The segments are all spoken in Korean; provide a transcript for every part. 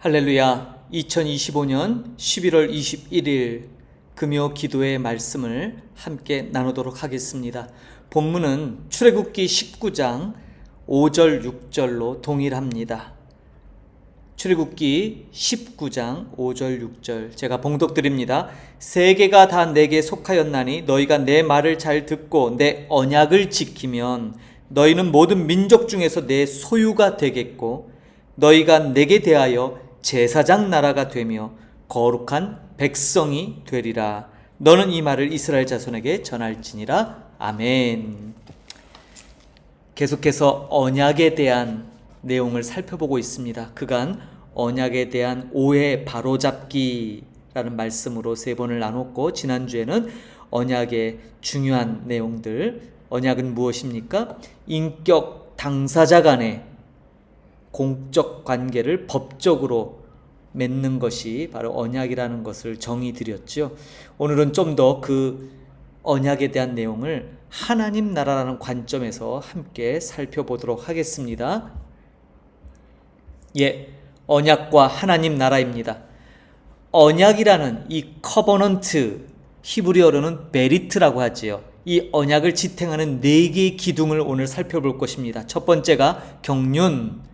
할렐루야. 2025년 11월 21일 금요 기도의 말씀을 함께 나누도록 하겠습니다. 본문은 출애굽기 19장 5절 6절로 동일합니다. 출애굽기 19장 5절 6절 제가 봉독 드립니다. 세계가 다 내게 속하였나니 너희가 내 말을 잘 듣고 내 언약을 지키면 너희는 모든 민족 중에서 내 소유가 되겠고 너희가 내게 대하여 제사장 나라가 되며 거룩한 백성이 되리라. 너는 이 말을 이스라엘 자손에게 전할지니라. 아멘. 계속해서 언약에 대한 내용을 살펴보고 있습니다. 그간 언약에 대한 오해 바로잡기라는 말씀으로 세 번을 나눴고 지난주에는 언약의 중요한 내용들 언약은 무엇입니까? 인격 당사자 간의 공적 관계를 법적으로 맺는 것이 바로 언약이라는 것을 정의 드렸죠. 오늘은 좀 더 그 언약에 대한 내용을 하나님 나라라는 관점에서 함께 살펴보도록 하겠습니다. 예, 언약과 하나님 나라입니다. 언약이라는 이 커버넌트 히브리어로는 베리트라고 하지요. 이 언약을 지탱하는 네 개의 기둥을 오늘 살펴볼 것입니다. 첫 번째가 경륜,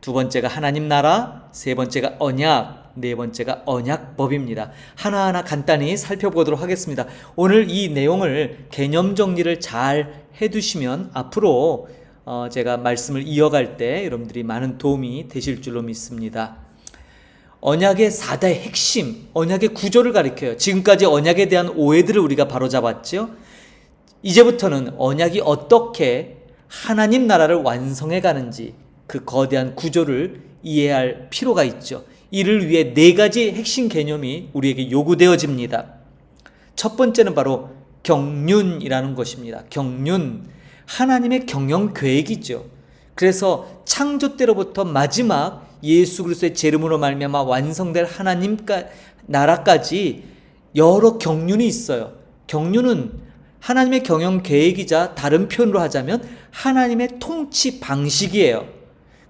두 번째가 하나님 나라, 세 번째가 언약, 네 번째가 언약법입니다. 하나하나 간단히 살펴보도록 하겠습니다. 오늘 이 내용을 개념 정리를 잘 해두시면 앞으로 어 제가 말씀을 이어갈 때 여러분들이 많은 도움이 되실 줄로 믿습니다. 언약의 4대 핵심, 언약의 구조를 가리켜요. 지금까지 언약에 대한 오해들을 우리가 바로잡았죠. 이제부터는 언약이 어떻게 하나님 나라를 완성해 가는지 그 거대한 구조를 이해할 필요가 있죠. 이를 위해 네 가지 핵심 개념이 우리에게 요구되어집니다. 첫 번째는 바로 경륜이라는 것입니다. 경륜. 하나님의 경영 계획이죠. 그래서 창조 때로부터 마지막 예수 그리스도의 제름으로 말미암아 완성될 하나님까 나라까지 여러 경륜이 있어요. 경륜은 하나님의 경영 계획이자 다른 표현으로 하자면 하나님의 통치 방식이에요.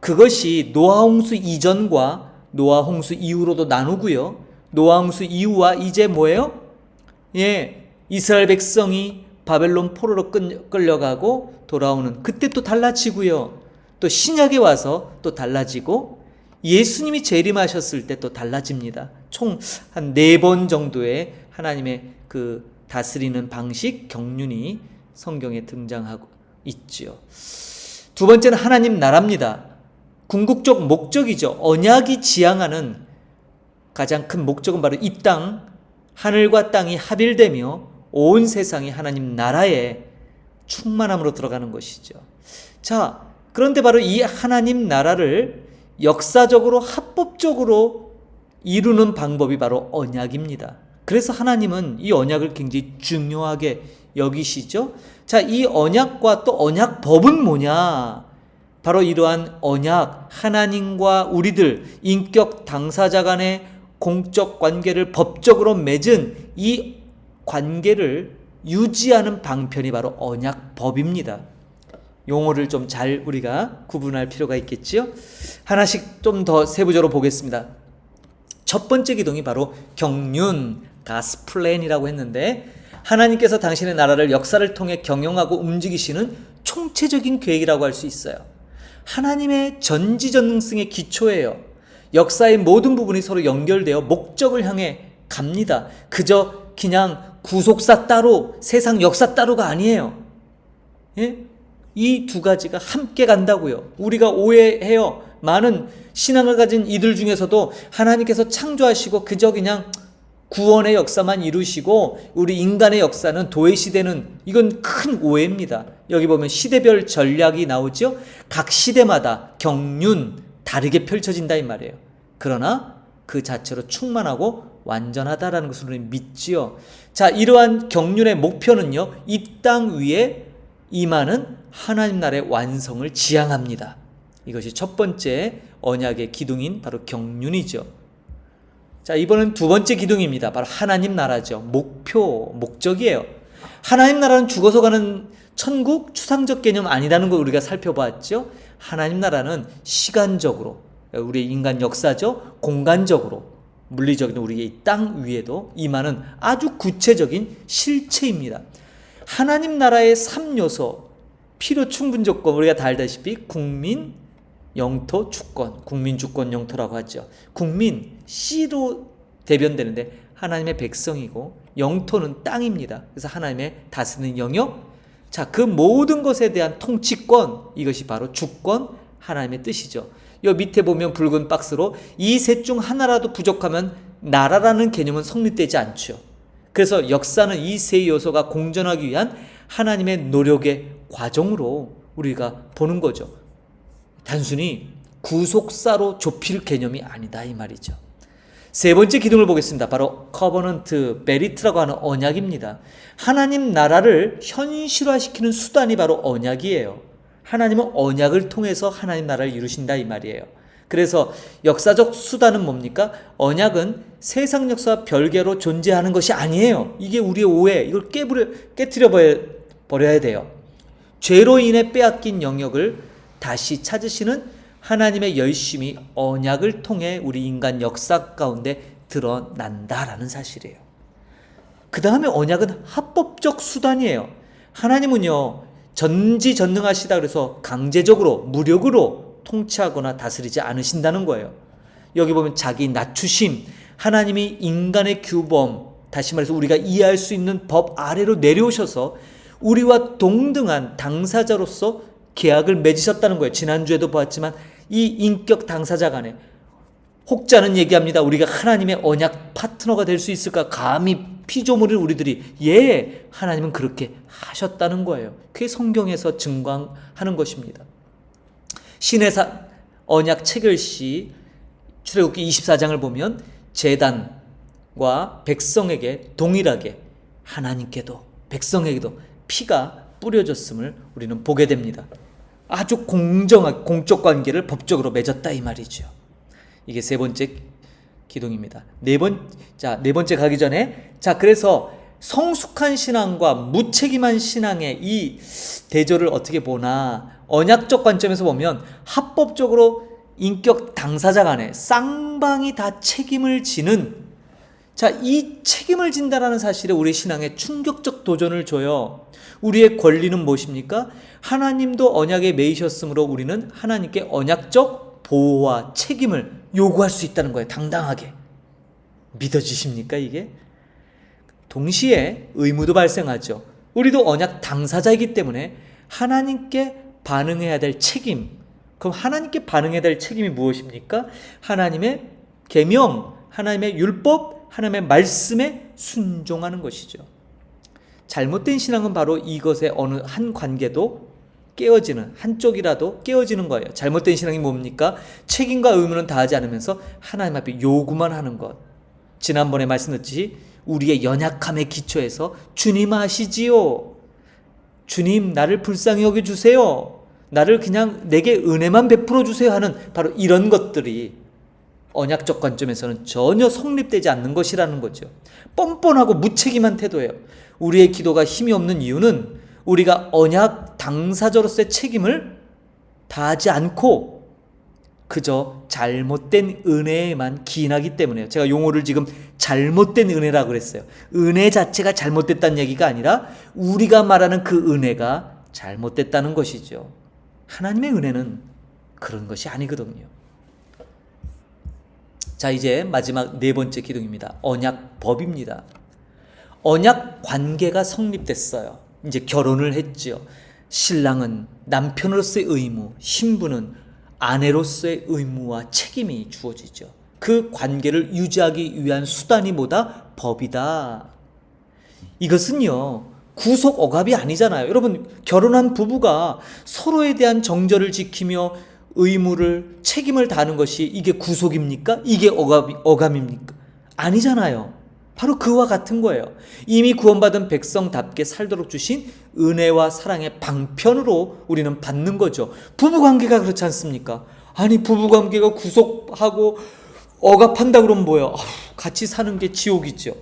그것이 노아 홍수 이전과 노아 홍수 이후로도 나누고요. 노아 홍수 이후와 이제 뭐예요? 예, 이스라엘 백성이 바벨론 포로로 끌려가고 돌아오는 그때 또 달라지고요. 또 신약에 와서 또 달라지고 예수님이 재림하셨을 때 또 달라집니다. 총 한 네 번 정도의 하나님의 그 다스리는 방식 경륜이 성경에 등장하고 있지요. 두 번째는 하나님 나라입니다. 궁극적 목적이죠. 언약이 지향하는 가장 큰 목적은 바로 이 땅, 하늘과 땅이 합일되며 온 세상이 하나님 나라의 충만함으로 들어가는 것이죠. 자, 그런데 바로 이 하나님 나라를 역사적으로 합법적으로 이루는 방법이 바로 언약입니다. 그래서 하나님은 이 언약을 굉장히 중요하게 여기시죠. 자, 이 언약과 또 언약법은 뭐냐? 바로 이러한 언약, 하나님과 우리들, 인격 당사자 간의 공적 관계를 법적으로 맺은 이 관계를 유지하는 방편이 바로 언약법입니다. 용어를 좀 잘 우리가 구분할 필요가 있겠지요? 하나씩 좀 더 세부적으로 보겠습니다. 첫 번째 기둥이 바로 경륜, 가스플랜이라고 했는데 하나님께서 당신의 나라를 역사를 통해 경영하고 움직이시는 총체적인 계획이라고 할 수 있어요. 하나님의 전지전능성의 기초예요. 역사의 모든 부분이 서로 연결되어 목적을 향해 갑니다. 그저 그냥 구속사 따로 세상 역사 따로가 아니에요. 예? 이 두 가지가 함께 간다고요. 우리가 오해해요. 많은 신앙을 가진 이들 중에서도 하나님께서 창조하시고 그저 그냥 구원의 역사만 이루시고 우리 인간의 역사는 도회 시대는 이건 큰 오해입니다. 여기 보면 시대별 전략이 나오죠. 각 시대마다 경륜 다르게 펼쳐진다 이 말이에요. 그러나 그 자체로 충만하고 완전하다라는 것을 우리는 믿지요. 자, 이러한 경륜의 목표는요. 이 땅 위에 임하는 하나님 나라의 완성을 지향합니다. 이것이 첫 번째 언약의 기둥인 바로 경륜이죠. 자, 이번엔 두 번째 기둥입니다. 바로 하나님 나라죠. 목표, 목적이에요. 하나님 나라는 죽어서 가는 천국 추상적 개념 아니라는 걸 우리가 살펴봤죠. 하나님 나라는 시간적으로 우리 인간 역사죠. 공간적으로 물리적인 우리의 이땅 위에도 임하는 아주 구체적인 실체입니다. 하나님 나라의 3요소 필요 충분 조건 우리가 다 알다시피 국민, 영토, 주권, 국민, 주권, 영토라고 하죠. 국민 C로 대변되는데 하나님의 백성이고 영토는 땅입니다. 그래서 하나님의 다스리는 영역. 자, 그 모든 것에 대한 통치권 이것이 바로 주권 하나님의 뜻이죠. 요 밑에 보면 붉은 박스로 이 셋 중 하나라도 부족하면 나라라는 개념은 성립되지 않죠. 그래서 역사는 이 세 요소가 공존하기 위한 하나님의 노력의 과정으로 우리가 보는 거죠. 단순히 구속사로 좁힐 개념이 아니다 이 말이죠. 세 번째 기둥을 보겠습니다. 바로 커버넌트 베리트라고 하는 언약입니다. 하나님 나라를 현실화시키는 수단이 바로 언약이에요. 하나님은 언약을 통해서 하나님 나라를 이루신다 이 말이에요. 그래서 역사적 수단은 뭡니까? 언약은 세상 역사와 별개로 존재하는 것이 아니에요. 이게 우리의 오해. 이걸 깨뜨려 버려야 돼요. 죄로 인해 빼앗긴 영역을 다시 찾으시는 하나님의 열심이 언약을 통해 우리 인간 역사 가운데 드러난다라는 사실이에요. 그 다음에 언약은 합법적 수단이에요. 하나님은요, 전지전능하시다 그래서 강제적으로, 무력으로 통치하거나 다스리지 않으신다는 거예요. 여기 보면 자기 낮추심, 하나님이 인간의 규범, 다시 말해서 우리가 이해할 수 있는 법 아래로 내려오셔서 우리와 동등한 당사자로서 계약을 맺으셨다는 거예요. 지난주에도 보았지만 이 인격 당사자 간에 혹자는 얘기합니다. 우리가 하나님의 언약 파트너가 될 수 있을까? 감히 피조물인 우리들이 예, 하나님은 그렇게 하셨다는 거예요. 그게 성경에서 증광하는 것입니다. 신의 사, 언약 체결 시 출애굽기 24장을 보면 제단과 백성에게 동일하게 하나님께도 백성에게도 피가 뿌려졌음을 우리는 보게 됩니다. 아주 공정한 공적 관계를 법적으로 맺었다 이 말이죠. 이게 세 번째 기둥입니다. 네 번, 자, 네 번째 가기 전에, 자, 그래서 성숙한 신앙과 무책임한 신앙의 이 대조를 어떻게 보나, 언약적 관점에서 보면 합법적으로 인격 당사자 간에 쌍방이 다 책임을 지는 자, 이 책임을 진다라는 사실에 우리 신앙에 충격적 도전을 줘요. 우리의 권리는 무엇입니까? 하나님도 언약에 매이셨으므로 우리는 하나님께 언약적 보호와 책임을 요구할 수 있다는 거예요. 당당하게. 믿어지십니까, 이게? 동시에 의무도 발생하죠. 우리도 언약 당사자이기 때문에 하나님께 반응해야 될 책임. 그럼 하나님께 반응해야 될 책임이 무엇입니까? 하나님의 계명, 하나님의 율법, 하나님의 말씀에 순종하는 것이죠. 잘못된 신앙은 바로 이것의 어느 한 관계도 깨어지는 한쪽이라도 깨어지는 거예요. 잘못된 신앙이 뭡니까? 책임과 의무는 다하지 않으면서 하나님 앞에 요구만 하는 것. 지난번에 말씀드렸듯이 우리의 연약함에 기초해서 주님 아시지요. 주님 나를 불쌍히 여겨 주세요. 나를 그냥 내게 은혜만 베풀어 주세요 하는 바로 이런 것들이 언약적 관점에서는 전혀 성립되지 않는 것이라는 거죠. 뻔뻔하고 무책임한 태도예요. 우리의 기도가 힘이 없는 이유는 우리가 언약 당사자로서의 책임을 다하지 않고 그저 잘못된 은혜에만 기인하기 때문에요. 제가 용어를 지금 잘못된 은혜라고 그랬어요. 은혜 자체가 잘못됐다는 얘기가 아니라 우리가 말하는 그 은혜가 잘못됐다는 것이죠. 하나님의 은혜는 그런 것이 아니거든요. 자, 이제 마지막 네 번째 기둥입니다. 언약 법입니다. 언약 관계가 성립됐어요. 이제 결혼을 했죠. 신랑은 남편으로서의 의무, 신부는 아내로서의 의무와 책임이 주어지죠. 그 관계를 유지하기 위한 수단이 뭐다? 법이다. 이것은요, 구속 억압이 아니잖아요. 여러분, 결혼한 부부가 서로에 대한 정절을 지키며 의무를 책임을 다하는 것이 이게 구속입니까? 이게 억압, 억압입니까? 아니잖아요. 바로 그와 같은 거예요. 이미 구원받은 백성답게 살도록 주신 은혜와 사랑의 방편으로 우리는 받는 거죠. 부부 관계가 그렇지 않습니까? 아니 부부 관계가 구속하고 억압한다 그러면 뭐예요? 같이 사는 게 지옥이죠.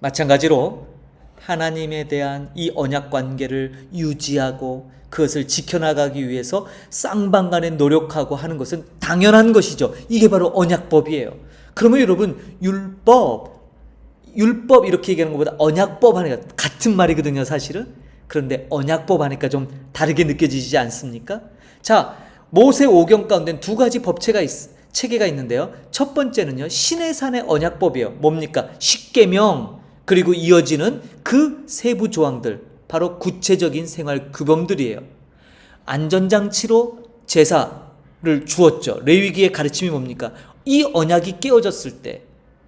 마찬가지로 하나님에 대한 이 언약 관계를 유지하고 그것을 지켜나가기 위해서 쌍방간에 노력하고 하는 것은 당연한 것이죠. 이게 바로 언약법이에요. 그러면 여러분 율법 율법 이렇게 얘기하는 것보다 언약법 하니까 같은 말이거든요, 사실은. 그런데 언약법 하니까 좀 다르게 느껴지지 않습니까? 자, 모세 오경 가운데 두 가지 법체가 있, 체계가 있는데요. 첫 번째는요, 신의 산의 언약법이에요. 뭡니까? 십계명 그리고 이어지는 그 세부 조항들, 바로 구체적인 생활 규범들이에요. 안전장치로 제사 를 주었죠. 레위기의 가르침이 뭡니까? 이 언약이 깨어졌을 때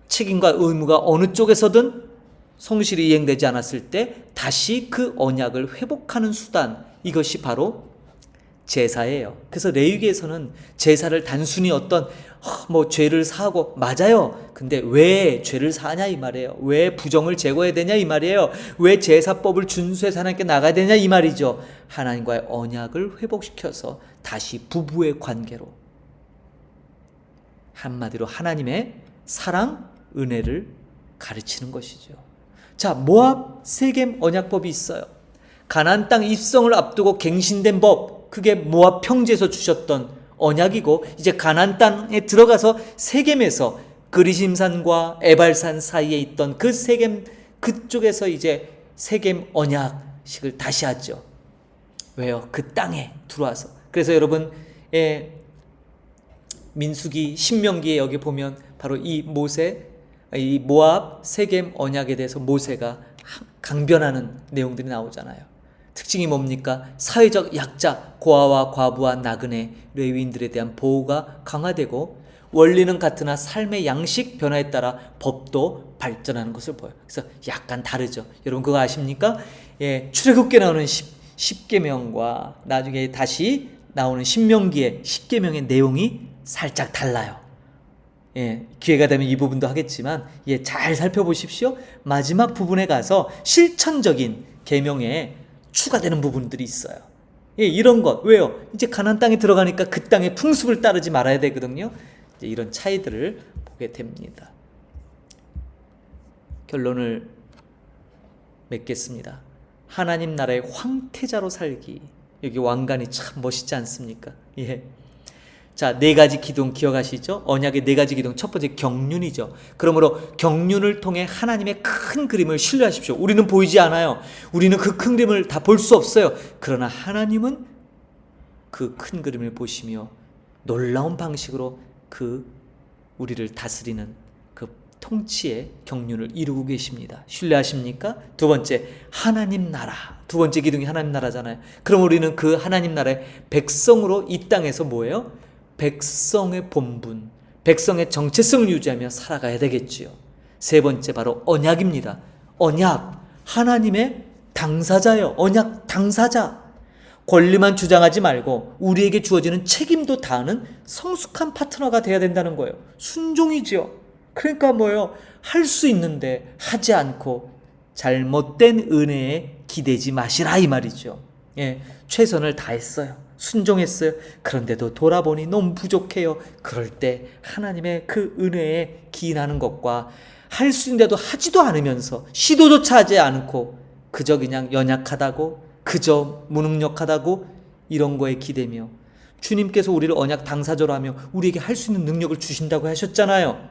책임과 의무가 어느 쪽에서든 성실히 이행되지 않았을 때 다시 그 언약을 회복하는 수단 이것이 바로 제사예요. 그래서 레위기에서는 제사를 단순히 어떤 어, 뭐 죄를 사하고 맞아요. 근데 왜 죄를 사냐 이 말이에요. 왜 부정을 제거해야 되냐 이 말이에요. 왜 제사법을 준수해서 하나님께 나가야 되냐 이 말이죠. 하나님과의 언약을 회복시켜서 다시 부부의 관계로 한마디로 하나님의 사랑, 은혜를 가르치는 것이죠. 자, 모압 세겜 언약법이 있어요. 가나안 땅 입성을 앞두고 갱신된 법, 그게 모압 평지에서 주셨던 언약이고 이제 가나안 땅에 들어가서 세겜에서 그리심산과 에발산 사이에 있던 그 세겜 그쪽에서 이제 세겜 언약식을 다시 하죠. 왜요? 그 땅에 들어와서. 그래서 여러분 예, 민수기 신명기에 여기 보면 바로 이 모세 이 모압 세겜 언약에 대해서 모세가 강변하는 내용들이 나오잖아요. 특징이 뭡니까? 사회적 약자, 고아와 과부와 나그네, 레위인들에 대한 보호가 강화되고 원리는 같으나 삶의 양식 변화에 따라 법도 발전하는 것을 보여요. 그래서 약간 다르죠. 여러분 그거 아십니까? 예, 출애굽기에 나오는 10, 계명과 나중에 다시 나오는 신명기의 10계명의 내용이 살짝 달라요. 예, 기회가 되면 이 부분도 하겠지만 예, 잘 살펴보십시오. 마지막 부분에 가서 실천적인 계명에 추가되는 부분들이 있어요. 예, 이런 것 왜요? 이제 가나안 땅에 들어가니까 그 땅의 풍습을 따르지 말아야 되거든요. 이제 이런 차이들을 보게 됩니다. 결론을 맺겠습니다. 하나님 나라의 황태자로 살기. 여기 왕관이 참 멋있지 않습니까? 예. 자, 네 가지 기둥 기억하시죠? 언약의 네 가지 기둥. 첫 번째 경륜이죠. 그러므로 경륜을 통해 하나님의 큰 그림을 신뢰하십시오. 우리는 보이지 않아요. 우리는 그 큰 그림을 다 볼 수 없어요. 그러나 하나님은 그 큰 그림을 보시며 놀라운 방식으로 그 우리를 다스리는 그 통치의 경륜을 이루고 계십니다. 신뢰하십니까? 두 번째, 하나님 나라. 두 번째 기둥이 하나님 나라잖아요. 그럼 우리는 그 하나님 나라의 백성으로 이 땅에서 뭐예요? 백성의 본분, 백성의 정체성을 유지하며 살아가야 되겠지요. 세 번째 바로 언약입니다. 언약. 하나님의 당사자요. 언약 당사자. 권리만 주장하지 말고 우리에게 주어지는 책임도 다하는 성숙한 파트너가 돼야 된다는 거예요. 순종이지요. 그러니까 뭐예요? 할 수 있는데 하지 않고 잘못된 은혜에 기대지 마시라 이 말이죠. 예, 최선을 다했어요. 순종했어요. 그런데도 돌아보니 너무 부족해요. 그럴 때 하나님의 그 은혜에 기인하는 것과 할 수 있는데도 하지도 않으면서 시도조차 하지 않고 그저 그냥 연약하다고 그저 무능력하다고 이런 거에 기대며 주님께서 우리를 언약 당사자로 하며 우리에게 할 수 있는 능력을 주신다고 하셨잖아요.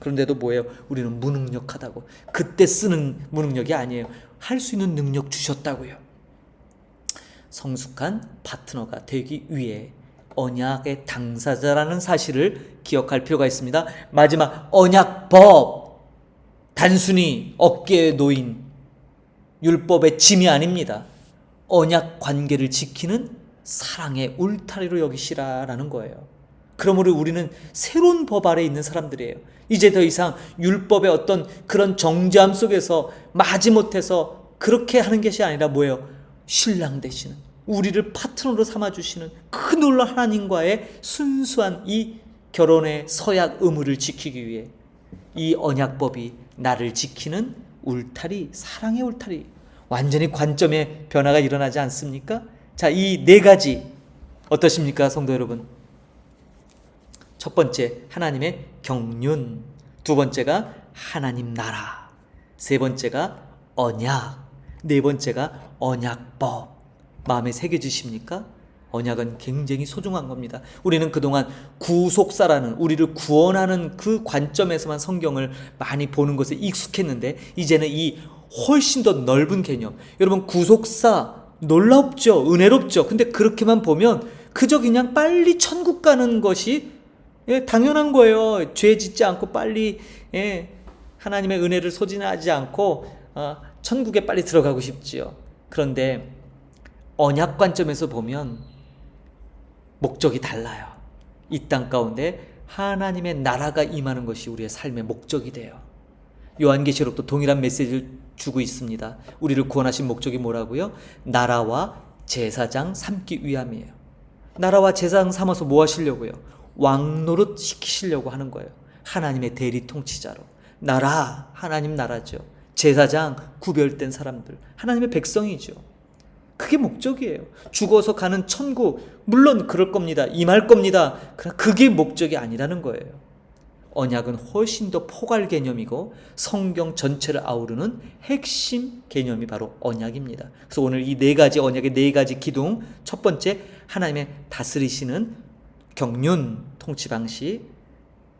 그런데도 뭐예요? 우리는 무능력하다고. 그때 쓰는 무능력이 아니에요. 할 수 있는 능력 주셨다고요. 성숙한 파트너가 되기 위해 언약의 당사자라는 사실을 기억할 필요가 있습니다. 마지막 언약법 단순히 어깨에 놓인 율법의 짐이 아닙니다. 언약 관계를 지키는 사랑의 울타리로 여기시라라는 거예요. 그러므로 우리는 새로운 법 아래 있는 사람들이에요. 이제 더 이상 율법의 어떤 그런 정죄함 속에서 마지못해서 그렇게 하는 것이 아니라 뭐예요? 신랑 되시는 우리를 파트너로 삼아 주시는 그 놀라운 하나님과의 순수한 이 결혼의 서약 의무를 지키기 위해 이 언약법이 나를 지키는 울타리, 사랑의 울타리. 완전히 관점의 변화가 일어나지 않습니까? 자, 이 네 가지 어떠십니까, 성도 여러분? 첫 번째, 하나님의 경륜. 두 번째가 하나님 나라. 세 번째가 언약. 네 번째가 언약법. 마음에 새겨지십니까? 언약은 굉장히 소중한 겁니다. 우리는 그동안 구속사라는 우리를 구원하는 그 관점에서만 성경을 많이 보는 것에 익숙했는데 이제는 이 훨씬 더 넓은 개념. 여러분 구속사 놀랍죠. 은혜롭죠. 근데 그렇게만 보면 그저 그냥 빨리 천국 가는 것이 예, 당연한 거예요. 죄 짓지 않고 빨리 예, 하나님의 은혜를 소진하지 않고 어, 천국에 빨리 들어가고 싶지요. 그런데 언약 관점에서 보면 목적이 달라요. 이 땅 가운데 하나님의 나라가 임하는 것이 우리의 삶의 목적이 돼요. 요한계시록도 동일한 메시지를 주고 있습니다. 우리를 구원하신 목적이 뭐라고요? 나라와 제사장 삼기 위함이에요. 나라와 제사장 삼아서 뭐 하시려고요? 왕노릇 시키시려고 하는 거예요. 하나님의 대리 통치자로. 나라, 하나님 나라죠. 제사장, 구별된 사람들, 하나님의 백성이죠. 그게 목적이에요. 죽어서 가는 천국, 물론 그럴 겁니다. 임할 겁니다. 그러나 그게 목적이 아니라는 거예요. 언약은 훨씬 더 포괄 개념이고 성경 전체를 아우르는 핵심 개념이 바로 언약입니다. 그래서 오늘 이 네 가지 언약의 네 가지 기둥, 첫 번째 하나님의 다스리시는 경륜 통치 방식,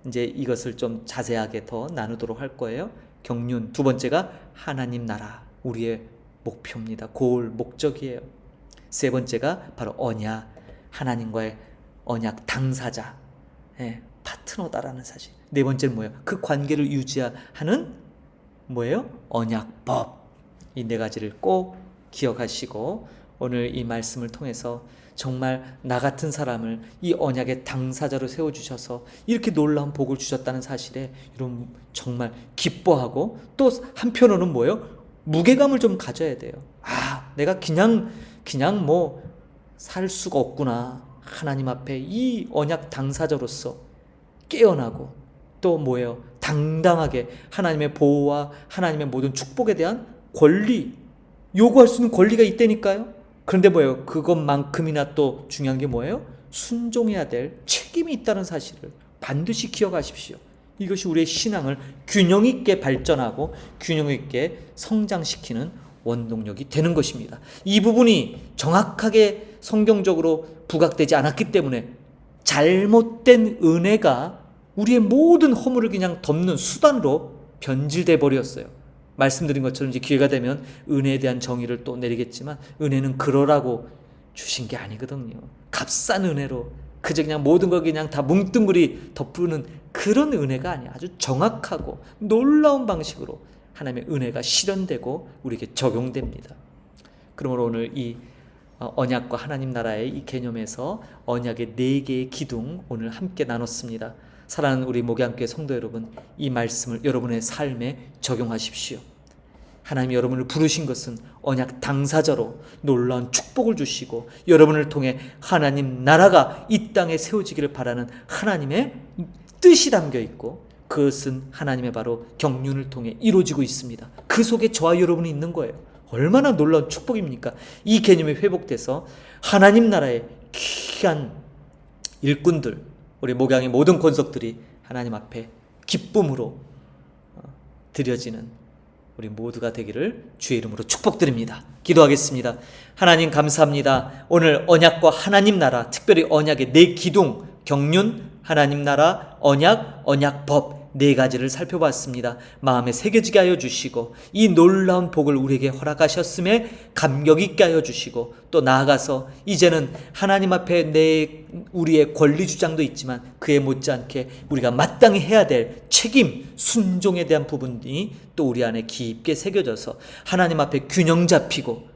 이제 이것을 좀 자세하게 더 나누도록 할 거예요. 경륜 두 번째가 하나님 나라, 우리의 목표입니다. 고을 목적이에요. 세 번째가 바로 언약, 하나님과의 언약 당사자, 예, 파트너다라는 사실. 네 번째는 뭐예요? 그 관계를 유지하는 뭐예요? 언약법. 이 네 가지를 꼭 기억하시고 오늘 이 말씀을 통해서 정말 나 같은 사람을 이 언약의 당사자로 세워 주셔서 이렇게 놀라운 복을 주셨다는 사실에 여러분 정말 기뻐하고 또 한편으로는 뭐예요? 무게감을 좀 가져야 돼요. 아, 내가 그냥 그냥 뭐 살 수가 없구나. 하나님 앞에 이 언약 당사자로서 깨어나고 또 뭐예요? 당당하게 하나님의 보호와 하나님의 모든 축복에 대한 권리 요구할 수 있는 권리가 있다니까요. 그런데 뭐예요? 그것만큼이나 또 중요한 게 뭐예요? 순종해야 될 책임이 있다는 사실을 반드시 기억하십시오. 이것이 우리의 신앙을 균형 있게 발전하고 균형 있게 성장시키는 원동력이 되는 것입니다. 이 부분이 정확하게 성경적으로 부각되지 않았기 때문에 잘못된 은혜가 우리의 모든 허물을 그냥 덮는 수단으로 변질돼 버렸어요. 말씀드린 것처럼 이제 기회가 되면 은혜에 대한 정의를 또 내리겠지만 은혜는 그러라고 주신 게 아니거든요. 값싼 은혜로 그저 그냥 모든 걸 그냥 다 뭉뚱그리 덮는 그런 은혜가 아니야. 아주 정확하고 놀라운 방식으로 하나님의 은혜가 실현되고 우리에게 적용됩니다. 그러므로 오늘 이 어, 언약과 하나님 나라의 이 개념에서 언약의 네 개의 기둥 오늘 함께 나눴습니다. 사랑하는 우리 목양교회 성도 여러분, 이 말씀을 여러분의 삶에 적용하십시오. 하나님이 여러분을 부르신 것은 언약 당사자로 놀라운 축복을 주시고 여러분을 통해 하나님 나라가 이 땅에 세워지기를 바라는 하나님의 뜻이 담겨 있고 그것은 하나님의 바로 경륜을 통해 이루어지고 있습니다. 그 속에 저와 여러분이 있는 거예요. 얼마나 놀라운 축복입니까? 이 개념이 회복돼서 하나님 나라의 귀한 일꾼들, 우리 목양의 모든 권속들이 하나님 앞에 기쁨으로 어, 드려지는 우리 모두가 되기를 주의 이름으로 축복드립니다. 기도하겠습니다. 하나님 감사합니다. 오늘 언약과 하나님 나라, 특별히 언약의 네 기둥, 경륜, 하나님 나라, 언약, 언약법 네 가지를 살펴봤습니다. 마음에 새겨지게 하여 주시고 이 놀라운 복을 우리에게 허락하셨음에 감격 있게 하여 주시고 또 나아가서 이제는 하나님 앞에 내 우리의 권리 주장도 있지만 그에 못지않게 우리가 마땅히 해야 될 책임, 순종에 대한 부분이 또 우리 안에 깊게 새겨져서 하나님 앞에 균형 잡히고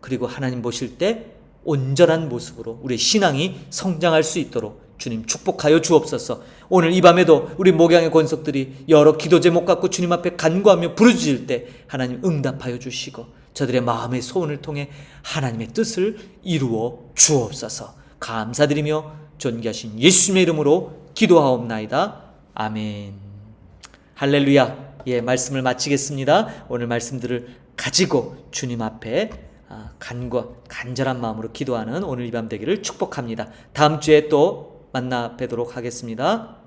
그리고 하나님 보실 때 온전한 모습으로 우리의 신앙이 성장할 수 있도록 주님 축복하여 주옵소서. 오늘 이 밤에도 우리 목양의 권속들이 여러 기도 제목 갖고 주님 앞에 간구하며 부르짖을 때 하나님 응답하여 주시고 저들의 마음의 소원을 통해 하나님의 뜻을 이루어 주옵소서. 감사드리며 존귀하신 예수님의 이름으로 기도하옵나이다. 아멘. 할렐루야. 예, 말씀을 마치겠습니다. 오늘 말씀들을 가지고 주님 앞에 아, 간과 간절한 마음으로 기도하는 오늘 이 밤 되기를 축복합니다. 다음 주에 또 만나 뵈도록 하겠습니다.